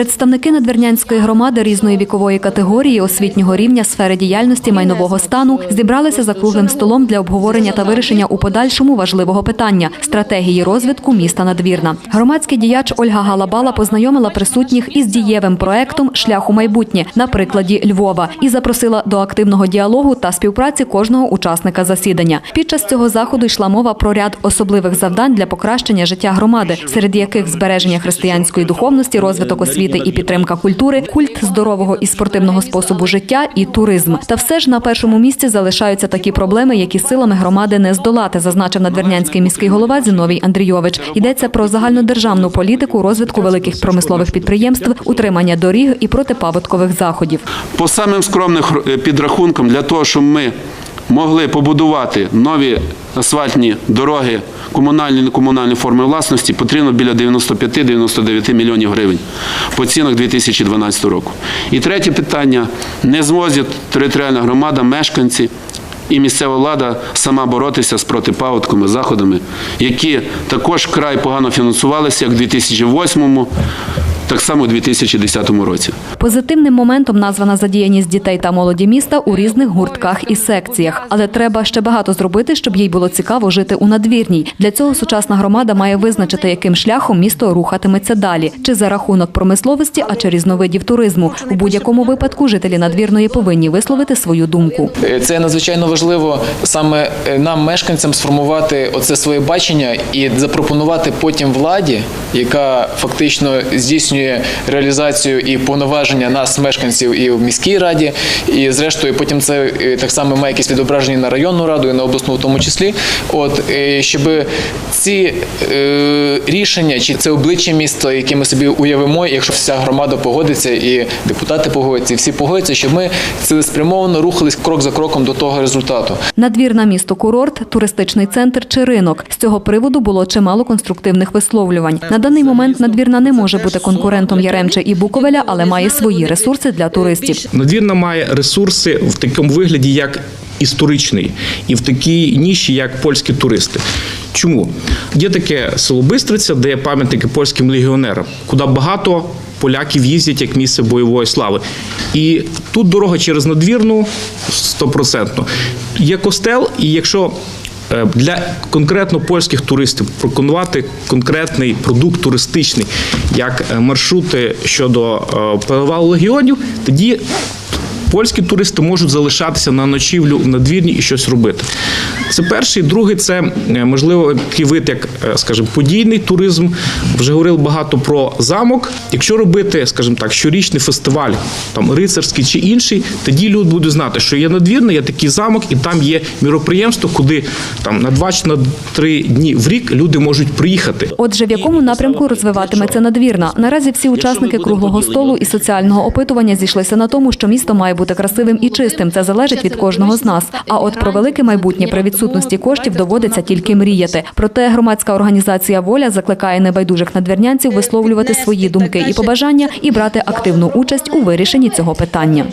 Представники надвірнянської громади різної вікової категорії, освітнього рівня, сфери діяльності, майнового стану зібралися за круглим столом для обговорення та вирішення у подальшому важливого питання стратегії розвитку міста Надвірна. Громадський діяч Ольга Галабала познайомила присутніх із дієвим проектом Шлях у майбутнє на прикладі Львова і запросила до активного діалогу та співпраці кожного учасника засідання. Під час цього заходу йшла мова про ряд особливих завдань для покращення життя громади, серед яких збереження християнської духовності, розвиток освіти і підтримка культури, культ здорового і спортивного способу життя і туризм. Та все ж на першому місці залишаються такі проблеми, які силами громади не здолати, зазначив надвірнянський міський голова Зіновій Андрійович. Йдеться про загальнодержавну політику розвитку великих промислових підприємств, утримання доріг і протипаводкових заходів. По самим скромним хр- е, підрахункам, для того, щоб ми могли побудувати нові асфальтні дороги комунальні некомунальні форми власності, потрібно біля 95-99 мільйонів гривень по цінах 2012 року. І третє питання не зможе територіальна громада, мешканці. І місцева влада сама боротися з протипаводковими заходами, які також край погано фінансувалися, як у 2008, так само у 2010 році. Позитивним моментом названа задіяність дітей та молоді міста у різних гуртках і секціях. Але треба ще багато зробити, щоб їй було цікаво жити у надвірній. Для цього сучасна громада має визначити, яким шляхом місто рухатиметься далі, чи за рахунок промисловості, а чи різновидів туризму. У будь-якому випадку жителі надвірної повинні висловити свою думку. Е, Це надзвичайно важливо саме е, нам, мешканцям, сформувати оце своє бачення і запропонувати потім владі, яка фактично здійснює реалізацію і повноваження нас, мешканців, і в міській раді. І зрештою, потім це е, так само має якісь відображення на районну раду і на обласну в тому числі. От е, щоб ці е, рішення чи це обличчя міста, яке ми собі уявимо, якщо вся громада погодиться, і депутати погодяться, і всі погодяться, щоб ми цілеспрямовано рухались крок за кроком до того результату. Надвірна місто курорт, туристичний центр чи ринок. З цього приводу було чимало конструктивних висловлювань. На даний момент надвірна не може бути конкурентом Яремче і Буковеля, але має свої ресурси для туристів. Надвірна має ресурси в такому вигляді, як історичний, і в такій ніші, як польські туристи. Чому? Є таке село Бистриця, де є пам'ятники польським легіонерам, куди багато поляків їздять як місце бойової слави. І тут дорога через надвірну стопроцентно. Є костел, і якщо для конкретно польських туристів пропонувати конкретний продукт туристичний, як е, маршрути щодо е, перевалу легіонів, тоді польські туристи можуть залишатися на ночівлю в надвірні і щось робити. Це перший, другий це е, можливо такий вид, як, е, скажімо, подійний туризм. Вже говорили багато про замок. Якщо робити, скажімо так, щорічний фестиваль, там рицарський чи інший, тоді люди будуть знати, що є надвірна, є такий замок, і там є міроприємство, куди там на два чи на три дні в рік люди можуть приїхати. Отже, в якому напрямку розвиватиметься надвірна? Наразі всі учасники круглого столу і соціального опитування зійшлися на тому, що місто має бути красивим і чистим. Це залежить від кожного з нас. А от про велике майбутнє при відсутності коштів доводиться тільки мріяти. Проте громадська організація Воля закликає небайдужих надвірнянців висловлювати свої думки і побажання і брати активну участь у вирішенні цього питання.